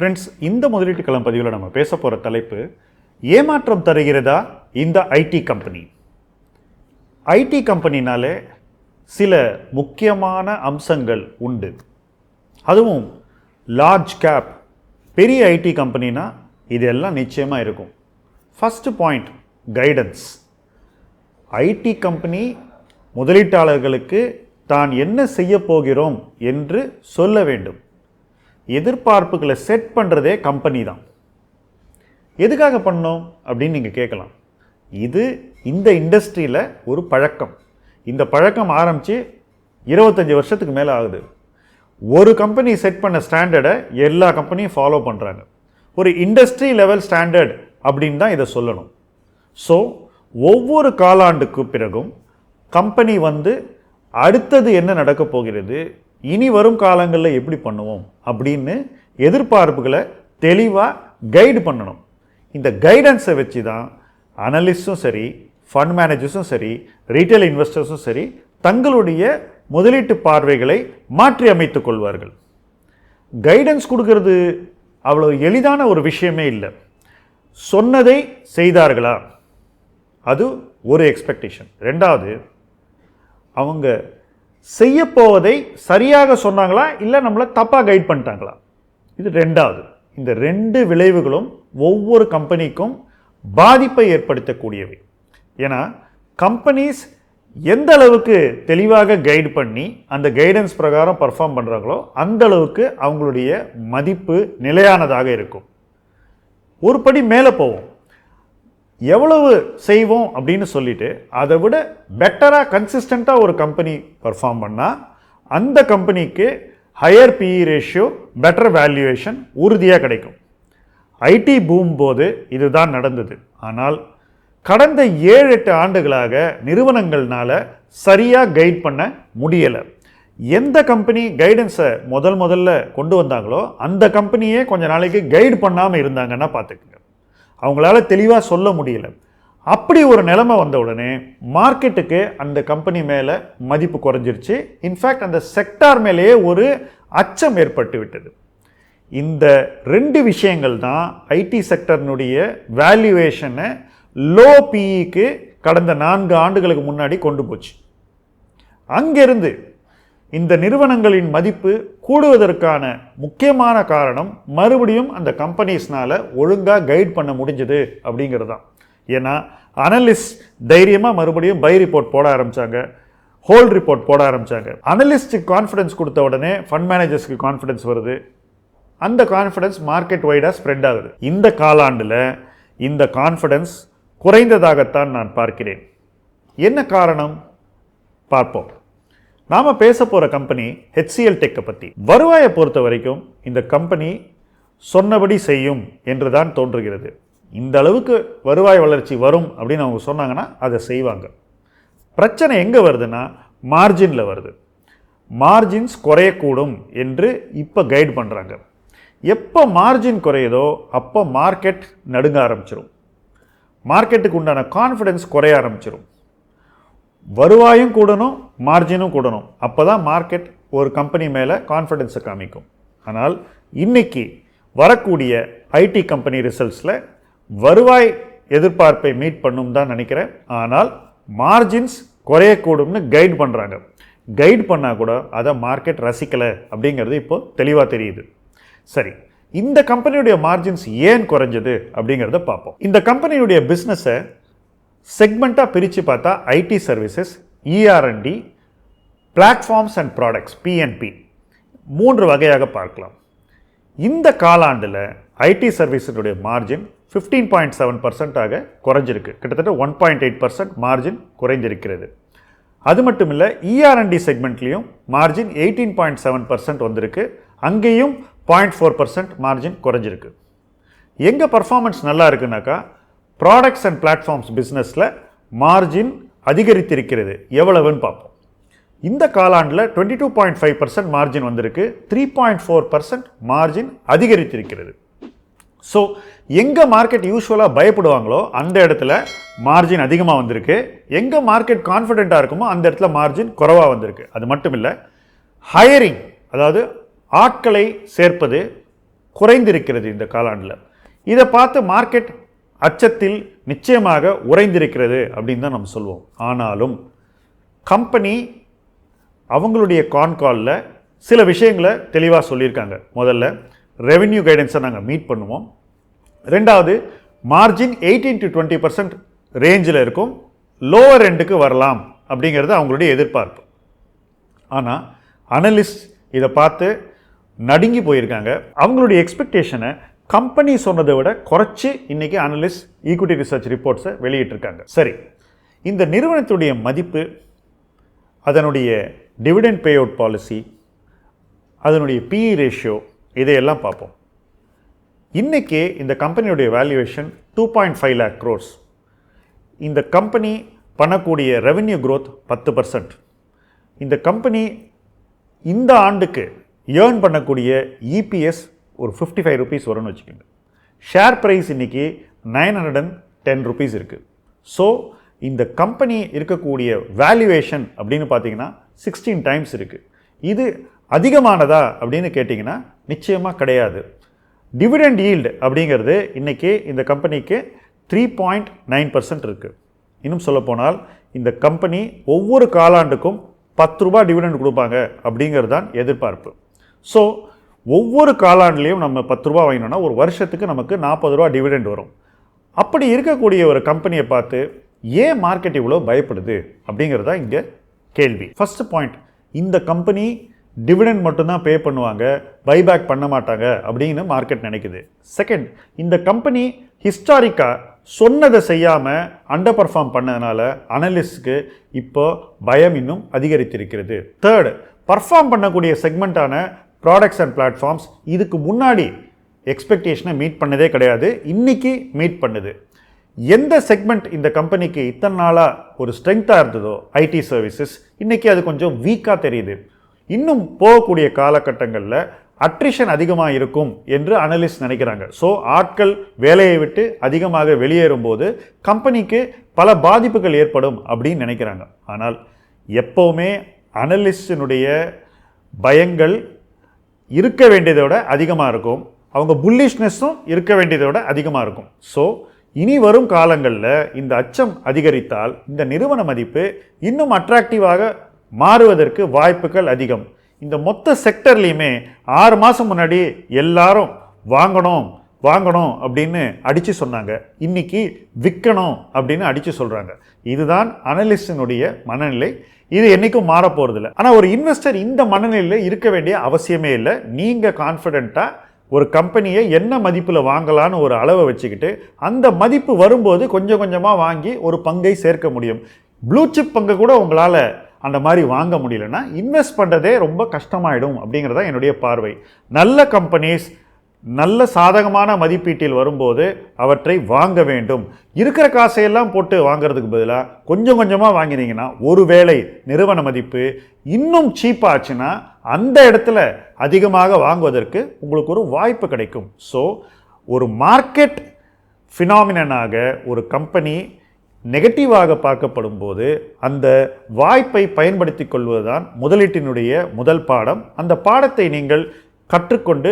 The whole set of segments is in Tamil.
ஃப்ரெண்ட்ஸ் இந்த முதலீட்டு களம் பதிவில் நம்ம பேச போகிற தலைப்பு ஏமாற்றம் தருகிறதா இந்த ஐடி கம்பெனி? ஐடி கம்பெனினாலே சில முக்கியமான அம்சங்கள் உண்டு. அதுவும் லார்ஜ் கேப் பெரிய ஐடி கம்பெனினா இதெல்லாம் நிச்சயமாக இருக்கும். First point guidance IT company முதலீட்டாளர்களுக்கு தான் என்ன செய்ய போகிறோம் என்று சொல்ல வேண்டும். எதிர்பார்ப்புகளை செட் பண்ணுறதே கம்பெனி தான். எதுக்காக பண்ணோம் அப்படின்னு நீங்கள் கேட்கலாம். இது இந்த இண்டஸ்ட்ரியில் ஒரு பழக்கம். இந்த பழக்கம் ஆரம்பித்து இருபத்தஞ்சி வருஷத்துக்கு மேலே ஆகுது. ஒரு கம்பெனி செட் பண்ண ஸ்டாண்டர்டை எல்லா கம்பெனியும் ஃபாலோ பண்ணுறாங்க ஒரு இண்டஸ்ட்ரி லெவல் ஸ்டாண்டர்ட் அப்படின்னு தான் இதை சொல்லணும். ஸோ ஒவ்வொரு காலாண்டுக்கு பிறகும் கம்பெனி வந்து அடுத்தது என்ன நடக்கப் போகிறது இனி வரும் காலங்களில் எப்படி பண்ணுவோம் அப்படின்னு எதிர்பார்ப்புகளை தெளிவாக கைடு பண்ணணும். இந்த கைடன்ஸை வச்சு தான் அனலிஸ்டும் சரி ஃபண்ட் மேனேஜர்ஸும் சரி ரீட்டைல் இன்வெஸ்டர்ஸும் சரி தங்களுடைய முதலீட்டு பார்வைகளை மாற்றி அமைத்து கொள்வார்கள். கைடன்ஸ் கொடுக்கறது அவ்வளோ எளிதான ஒரு விஷயமே இல்லை. சொன்னதை செய்தார்களா? அது ஒரு எக்ஸ்பெக்டேஷன் ரெண்டாவது அவங்க செய்யப்போவதை சரியாக சொன்னாங்களா? இல்லை நம்மளை தப்பாக கைட் பண்ணிட்டாங்களா? இது ரெண்டாவது. இந்த ரெண்டு விளைவுகளும் ஒவ்வொரு கம்பெனிக்கும் பாதிப்பை ஏற்படுத்தக்கூடியவை. ஏன்னா கம்பெனிஸ் எந்த அளவுக்கு தெளிவாக கைடு பண்ணி அந்த கைடன்ஸ் பிரகாரம் பர்ஃபார்ம் பண்ணுறாங்களோ அந்த அளவுக்கு அவங்களுடைய மதிப்பு நிலையானதாக இருக்கும். ஒரு படி மேலே போவோம். எவ்வளவு செய்வோம் அப்படின்னு சொல்லிட்டு அதை விட பெட்டராக கன்சிஸ்டண்ட்டாக ஒரு கம்பெனி பர்ஃபார்ம் பண்ணால் அந்த கம்பெனிக்கு higher PE ratio better valuation உறுதியாக கிடைக்கும். ஐடி பூம் போது இதுதான் நடந்தது. ஆனால் கடந்த ஏழு எட்டு ஆண்டுகளாக நிறுவனங்கள்னால சரியாக கைட் பண்ண முடியலை. எந்த கம்பெனி கைடன்ஸை முதல் முதல்ல கொண்டு வந்தாங்களோ அந்த கம்பெனியே கொஞ்ச நாளைக்கு கைடு பண்ணாமல் இருந்தாங்கன்னா பார்த்துக்குங்க அவங்களால தெளிவாக சொல்ல முடியல. அப்படி ஒரு நிலைமை வந்த உடனே மார்க்கெட்டுக்கு அந்த கம்பெனி மேலே மதிப்பு குறைஞ்சிருச்சு. இன்ஃபேக்ட் அந்த செக்டார் மேலேயே ஒரு அச்சம் ஏற்பட்டு விட்டது. இந்த ரெண்டு விஷயங்கள் தான் ஐடி செக்டர்னுடைய வேல்யூவேஷனை லோ பிஇக்கு கடந்த நான்கு ஆண்டுகளுக்கு முன்னாடி கொண்டு போச்சு. அங்கேருந்து இந்த நிறுவனங்களின் மதிப்பு கூடுவதற்கான முக்கியமான காரணம் மறுபடியும் அந்த கம்பெனிஸ்னால் ஒழுங்காக கைட் பண்ண முடிஞ்சது அப்படிங்கிறது தான் ஏன்னா அனலிஸ்ட் தைரியமாக மறுபடியும் பை ரிப்போர்ட் போட ஆரம்பித்தாங்க ஹோல் ரிப்போர்ட் போட ஆரம்பித்தாங்க அனலிஸ்ட்டுக்கு கான்ஃபிடன்ஸ் கொடுத்த உடனே ஃபண்ட் மேனேஜர்ஸ்க்கு கான்ஃபிடன்ஸ் வருது. அந்த கான்ஃபிடன்ஸ் மார்க்கெட் வைடாக ஸ்ப்ரெட் ஆகுது. இந்த காலாண்டில் இந்த கான்ஃபிடன்ஸ் குறைந்ததாகத்தான் நான் பார்க்கிறேன். என்ன காரணம்? பார்ப்போம். நாம் பேச போகிற கம்பெனி ஹெச்சிஎல் டெக்கை பற்றி வருவாயை பொறுத்த வரைக்கும் இந்த கம்பெனி சொன்னபடி செய்யும் என்று தான் தோன்றுகிறது. இந்த அளவுக்கு வருவாய் வளர்ச்சி வரும் அப்படின்னு அவங்க சொன்னாங்கன்னா அதை செய்வாங்க. பிரச்சனை எங்கே வருதுன்னா மார்ஜினில் வருது. மார்ஜின்ஸ் குறையக்கூடும் என்று இப்போ கைட் பண்ணுறாங்க எப்போ மார்ஜின் குறையுதோ அப்போ மார்க்கெட் நடுங்க ஆரம்பிச்சிடும் மார்க்கெட்டுக்கு உண்டான கான்ஃபிடென்ஸ் குறைய ஆரம்பிச்சிடும் வருவாயும் கூடணும் மார்ஜினும் கூடணும். அப்போ தான் மார்க்கெட் ஒரு கம்பெனி மேலே கான்ஃபிடென்ஸை காமிக்கும். ஆனால் இன்றைக்கி வரக்கூடிய ஐடி கம்பெனி ரிசல்ட்ஸில் வருவாய் எதிர்பார்ப்பை மீட் பண்ணும் தான் நினைக்கிறேன். ஆனால் மார்ஜின்ஸ் குறையக்கூடும்னு கைட் பண்ணுறாங்க கைட் பண்ணால் கூட அதை மார்க்கெட் ரசிக்கலை அப்படிங்கிறது இப்போ தெளிவாக தெரியுது. சரி இந்த கம்பெனியுடைய மார்ஜின்ஸ் ஏன் குறைஞ்சது அப்படிங்கிறத பார்ப்போம். இந்த கம்பெனியுடைய பிஸ்னஸை செக்மெண்ட்டாக பிரித்து பார்த்தா IT services ERND platforms and products PNP மூன்று வகையாக பார்க்கலாம். இந்த காலாண்டில் ஐடி சர்வீஸினுடைய மார்ஜின் ஃபிஃப்டீன் பாயிண்ட் செவன் பர்சன்ட்டாக குறைஞ்சிருக்கு. கிட்டத்தட்ட one point eight percent margin குறைஞ்சிருக்கிறது. அது மட்டும் இல்லை ERND செக்மெண்ட்லேயும் margin eighteen point seven percent வந்திருக்கு. அங்கேயும் பாயிண்ட் ஃபோர் பர்சன்ட் மார்ஜின் குறைஞ்சிருக்கு. எங்கே பர்ஃபார்மன்ஸ் நல்லா இருக்குனாக்கா ப்ராடக்ட்ஸ் அண்ட் பிளாட்ஃபார்ம்ஸ் பிஸ்னஸில் மார்ஜின் அதிகரித்திருக்கிறது. எவ்வளவுன்னு பார்ப்போம். இந்த காலாண்டில் twenty two point five percent margin வந்திருக்கு. Three point four percent margin அதிகரித்திருக்கிறது. ஸோ எங்கே மார்க்கெட் யூஸ்வலாக பயப்படுவாங்களோ அந்த இடத்துல மார்ஜின் அதிகமாக வந்திருக்கு. எங்கே மார்க்கெட் கான்ஃபிடெண்ட்டாக இருக்குமோ அந்த இடத்துல மார்ஜின் குறைவாக வந்திருக்கு. அது மட்டும் இல்லை ஹையரிங் அதாவது ஆட்களை சேர்ப்பது குறைந்திருக்கிறது இந்த காலாண்டில். இதை பார்த்து மார்க்கெட் அச்சத்தில் நிச்சயமாக உறைந்திருக்கிறது அப்படின்னு தான் நம்ம சொல்லுவோம் ஆனாலும் கம்பெனி அவங்களுடைய கான்காலில் சில விஷயங்களை தெளிவாக சொல்லியிருக்காங்க. முதல்ல ரெவென்யூ கைடன்ஸை நாங்கள் மீட் பண்ணுவோம். ரெண்டாவது margin eighteen to twenty percent ரேஞ்சில் இருக்கும். லோவர் எண்டுக்கு வரலாம் அப்படிங்கிறது அவங்களுடைய எதிர்பார்ப்பு. ஆனால் அனலிஸ்ட் இதை பார்த்து நடுங்கி போயிருக்காங்க. அவங்களுடைய எக்ஸ்பெக்டேஷனை கம்பெனி சொன்னதை விட குறைச்சி இன்னைக்கு அனலிஸ்ட் ஈக்விட்டி ரிசர்ச் ரிப்போர்ட்ஸை வெளியிட்டிருக்காங்க. சரி இந்த நிறுவனத்துடைய மதிப்பு அதனுடைய டிவிடெண்ட் பே அவுட் பாலிசி அதனுடைய பிஇ ரேஷியோ இதையெல்லாம் பார்ப்போம். இன்றைக்கி இந்த கம்பெனியுடைய valuation two point five lakh crores இந்த கம்பெனி பண்ணக்கூடிய ரெவென்யூ க்ரோத் பத்து பர்சன்ட் இந்த கம்பெனி இந்த ஆண்டுக்கு ஏர்ன் பண்ணக்கூடிய இபிஎஸ் ஒரு ஃபிஃப்டி ஃபைவ் ருபீஸ் வரும்னு வச்சுக்கோங்க. ஷேர் ப்ரைஸ் இன்னைக்கு nine hundred and ten rupees இருக்குது ஸோ இந்த கம்பெனி இருக்கக்கூடிய வேல்யூவேஷன் அப்படின்னு பார்த்தீங்கன்னா சிக்ஸ்டீன் டைம்ஸ் இருக்குது இது அதிகமானதா அப்படின்னு கேட்டிங்கன்னா நிச்சயமாக கிடையாது. டிவிடெண்ட் ஈல்டு அப்படிங்கிறது இன்றைக்கி இந்த கம்பெனிக்கு த்ரீ பாயிண்ட் நைன் பர்சன்ட் இருக்குது இன்னும் சொல்லப்போனால் இந்த கம்பெனி ஒவ்வொரு காலாண்டுக்கும் பத்து ரூபா டிவிடெண்ட் கொடுப்பாங்க அப்படிங்கிறது தான் எதிர்பார்ப்பு. ஸோ ஒவ்வொரு காலாண்டுலேயும் நம்ம பத்து ரூபா வாங்கினோம்னா ஒரு வருஷத்துக்கு நமக்கு நாற்பது ரூபா டிவிடெண்ட் வரும். அப்படி இருக்கக்கூடிய ஒரு கம்பெனியை பார்த்து ஏன் மார்க்கெட் இவ்வளோ பயப்படுது அப்படிங்கிறதா இங்கே கேள்வி. ஃபஸ்ட்டு பாயிண்ட் இந்த கம்பெனி டிவிடெண்ட் மட்டும்தான் பே பண்ணுவாங்க பைபேக் பண்ண மாட்டாங்க அப்படின்னு மார்க்கெட் நினைக்குது. செகண்ட் இந்த கம்பெனி ஹிஸ்டாரிக்காக சொன்னதை செய்யாமல் அண்டர் பர்ஃபார்ம் பண்ணதுனால அனலிஸ்ட்க்கு இப்போ பயம் இன்னும் அதிகரித்திருக்கிறது. தேர்ட் பர்ஃபார்ம் பண்ணக்கூடிய செக்மெண்ட்டான ப்ராடக்ட்ஸ் அண்ட் பிளாட்ஃபார்ம்ஸ் இதுக்கு முன்னாடி எக்ஸ்பெக்டேஷனை மீட் பண்ணதே கிடையாது இன்றைக்கி மீட் பண்ணுது. எந்த செக்மெண்ட் இந்த கம்பெனிக்கு இத்தனை நாளாக ஒரு ஸ்ட்ரென்த்தாக இருந்ததோ ஐடி சர்வீசஸ் இன்றைக்கி அது கொஞ்சம் வீக்காக தெரியுது. இன்னும் போகக்கூடிய காலகட்டங்களில் அட்ரிஷன் அதிகமாக இருக்கும் என்று அனலிஸ்ட் நினைக்கிறாங்க. ஸோ ஆட்கள் வேலையை விட்டு அதிகமாக வெளியேறும்போது கம்பெனிக்கு பல பாதிப்புகள் ஏற்படும் அப்படின்னு நினைக்கிறாங்க. ஆனால் எப்போவுமே அனலிஸ்டினுடைய பயங்கள் இருக்க வேண்டியதை விட அதிகமாக இருக்கும். அவங்க புல்லிஷ்னஸும் இருக்க வேண்டியதை விட அதிகமாக இருக்கும். ஸோ இனி வரும் காலங்களில் இந்த அச்சம் அதிகரித்தால் இந்த நிறுவன மதிப்பு இன்னும் அட்ராக்டிவாக மாறுவதற்கு வாய்ப்புகள் அதிகம். இந்த மொத்த செக்டர்லேயுமே ஆறு மாதம் முன்னாடி எல்லாரும் வாங்கணும் வாங்கணும் அப்படின்னு அடித்து சொன்னாங்க. இன்னைக்கு விற்கணும் அப்படின்னு அடித்து சொல்கிறாங்க இதுதான் அனலிஸ்டினுடைய மனநிலை. இது என்றைக்கும் மாற போகிறதில்ல ஆனால் ஒரு இன்வெஸ்டர் இந்த மனநிலையில் இருக்க வேண்டிய அவசியமே இல்லை. நீங்கள் கான்ஃபிடெண்ட்டாக ஒரு கம்பெனியை என்ன மதிப்பில் வாங்கலான்னு ஒரு அளவை வச்சுக்கிட்டு அந்த மதிப்பு வரும்போது கொஞ்சம் கொஞ்சமாக வாங்கி ஒரு பங்கை சேர்க்க முடியும். ப்ளூ பங்கை கூட உங்களால் அந்த மாதிரி வாங்க முடியலன்னா இன்வெஸ்ட் பண்ணுறதே ரொம்ப கஷ்டமாயிடும் அப்படிங்கிறதா என்னுடைய பார்வை. நல்ல கம்பெனிஸ் நல்ல சாதகமான மதிப்பீட்டில் வரும்போது அவற்றை வாங்க வேண்டும். இருக்கிற காசையெல்லாம் போட்டு வாங்குறதுக்கு பதிலாக கொஞ்சம் கொஞ்சமாக வாங்கினீங்கன்னா ஒருவேளை நிறுவன மதிப்பு இன்னும் சீப்பாக ஆச்சுன்னா அந்த இடத்துல அதிகமாக வாங்குவதற்கு உங்களுக்கு ஒரு வாய்ப்பு கிடைக்கும். ஸோ ஒரு மார்க்கெட் ஃபினாமினாக ஒரு கம்பெனி நெகட்டிவாக பார்க்கப்படும் போது அந்த வாய்ப்பை பயன்படுத்தி கொள்வதுதான் முதலீட்டினுடைய முதல் பாடம். அந்த பாடத்தை நீங்கள் கற்றுக்கொண்டு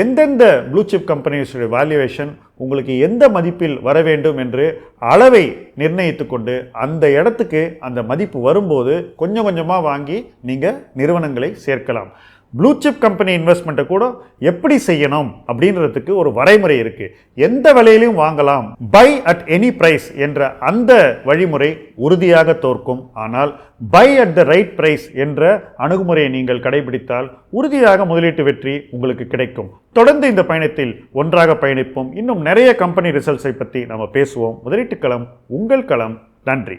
எந்தெந்த ப்ளூச்சிப் கம்பெனிஸுடைய வேல்யூவேஷன் உங்களுக்கு எந்த மதிப்பில் வர வேண்டும் என்று அளவை நிர்ணயித்து கொண்டு அந்த இடத்துக்கு அந்த மதிப்பு வரும்போது கொஞ்சம் கொஞ்சமாக வாங்கி நீங்கள் நிறுவனங்களை சேர்க்கலாம். ப்ளூ சிப் கம்பெனி இன்வெஸ்ட்மெண்ட்டை கூட எப்படி செய்யணும் அப்படின்றதுக்கு ஒரு வரைமுறை இருக்குது எந்த விலையிலையும் வாங்கலாம். பை அட் எனி ப்ரைஸ் என்ற அந்த வழிமுறை உறுதியாக தோற்கும். ஆனால் buy at the right price என்ற அணுகுமுறையை நீங்கள் கடைபிடித்தால் உறுதியாக முதலீட்டு வெற்றி உங்களுக்கு கிடைக்கும். தொடர்ந்து இந்த பயணத்தில் ஒன்றாக பயணிப்போம். இன்னும் நிறைய கம்பெனி ரிசல்ட்ஸை பற்றி நம்ம பேசுவோம். முதலீட்டு களம் உங்கள் களம். நன்றி.